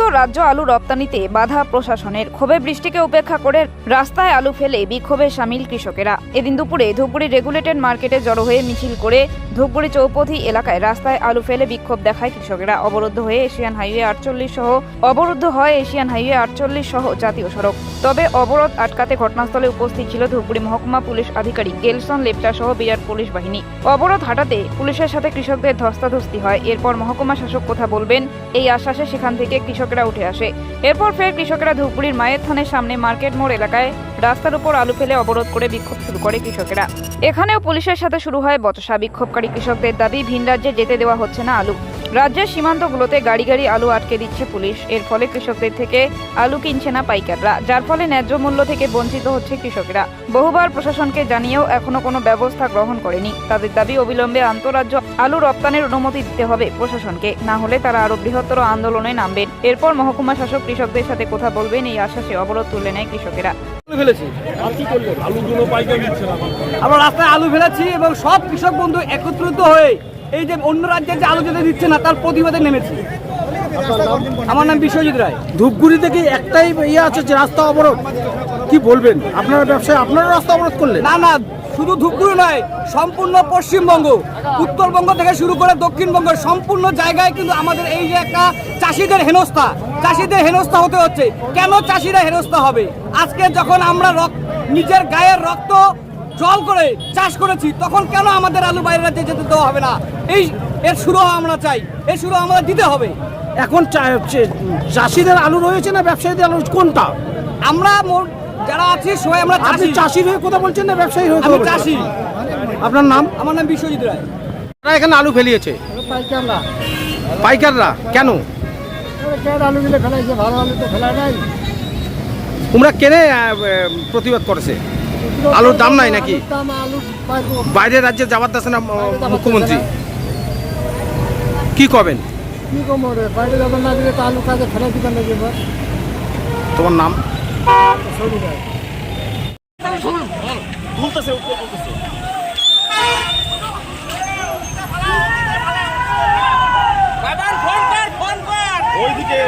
রাজ্য আলু রপ্তানিতে বাধা প্রশাসনের ক্ষোভে বৃষ্টিকে উপেক্ষা করে রাস্তায় আলু ফেলে বিক্ষোভে সামিল কৃষকেরা। এদিন দুপুরে ধুপগুড়ি রেগুলেটেড মার্কেটে জড়ো হয়ে মিছিল করে ধুপগুড়ি চৌপথি এলাকায় রাস্তায় আলু ফেলে বিক্ষোভ দেখায় কৃষকেরা। অবরুদ্ধ হয়ে এশিয়ান হাইওয়ে আটচল্লিশ সহ অবরুদ্ধ হয় এশিয়ান হাইওয়ে আটচল্লিশ সহ জাতীয় সড়ক। তবে অবরোধ আটকাতে ঘটনাস্থলে উপস্থিত ছিল ধূপগুড়ি মহকুমা পুলিশ আধিকারিক গেলসন লেপটা সহ বিরাট পুলিশ বাহিনী। অবরোধ হাঁটাতে পুলিশের সাথে কৃষকদের ধস্তাধস্তি হয়। এরপর মহকুমা শাসক কথা বলবেন? এই আশ্বাসে সেখান থেকে কৃষকেরা উঠে আসে। এরপর ফের কৃষকেরা ধূপগুড়ির মায়ের থানের সামনে মার্কেট মোড় এলাকায় রাস্তার উপর আলু ফেলে অবরোধ করে বিক্ষোভ শুরু করে কৃষকেরা। এখানেও পুলিশের সাথে শুরু হয় বচসা। বিক্ষোভকারী কৃষকদের দাবি ভিন রাজ্যে যেতে দেওয়া হচ্ছে না আলু। রাজ্যের সীমান্তগুলোতে গাড়ি গাড়ি আলু আটকে দিচ্ছে পুলিশ। এর ফলে কৃষকদের থেকে আলু কিনছে না পাইকাররা যার ফলে ন্যায্য মূল্য থেকে বঞ্চিত হচ্ছে কৃষকেরা। বহুবার প্রশাসনকে জানিয়েও এখনও কোনো ব্যবস্থা গ্রহণ করেনি। তাদের দাবি অবিলম্বে আন্তঃরাজ্য আলু রপ্তানির অনুমতি দিতে হবে প্রশাসনকে। না হলে তারা আরও বৃহত্তর আন্দোলনে নামবেন। এরপর মহকুমা শাসক কৃষকদের সাথে কথা বলবেন এই আশ্বাসে অবরোধ তুলে নেয় কৃষকেরা। আমরা রাস্তায় আলু ফেলেছি এবং সব কৃষক বন্ধু একত্রিত হয়ে এই যে অন্য রাজ্যের যে আলু যেতে দিচ্ছে না তার প্রতিবাদে নেমেছি। আমার নাম বিশ্বজিৎ রায়। ধূপগুড়ি থেকে একটাই ইয়ে আছে যে রাস্তা অবরোধ? কি বলবেন? আপনারা ব্যবসায় আপনারা রাস্তা অবরোধ করলেন? না না শুধু ধূপগুড়ি নয় সম্পূর্ণ পশ্চিমবঙ্গ উত্তরবঙ্গ থেকে শুরু করে দক্ষিণবঙ্গ সম্পূর্ণ জায়গায় কিন্তু আমাদের এই যে একটা চাষিদের হেনস্থা চাষিদের হেনস্থা হতে হচ্ছে। কেন চাষিরা হেনস্থা হবে? আজকে যখন আমরা নিজের গায়ের রক্ত জল করে চাষ করেছি তখন কেন আমাদের আলু বাইরে রাজ্যে যেতে দেওয়া হবে না? এই এর শুরু আমরা চাই এর শুরু আমাদের দিতে হবে। এখন চাষিদের আলু রয়েছে না ব্যবসায়ীদের আলু কোনটা? আমরা যারা আছি সবাই আমরা আপনি চাষি। চাষির হয়ে কথা বলছেন না ব্যবসায়ী হয়ে আমি চাষি। আপনার নাম? আমার নাম বিশ্বজিৎ রায়। তারা এখানে আলু ফেলিয়েছে। পাইকাররা। কেন? আলুগুলো ফেলাইছে ভালো আলু তো ফেলা নাই। তোমরা কেনে প্রতিবাদ করেছে? আলুর দাম নাই নাকি? বাইরের রাজ্যে যাবার দাসে না মুখ্যমন্ত্রী? কি করবেন কি কম রে বাইরে যাবেন না দিলে তো আলু কাজে ফেলাই দিবেন না যে তোমার নাম? ওইদিকে।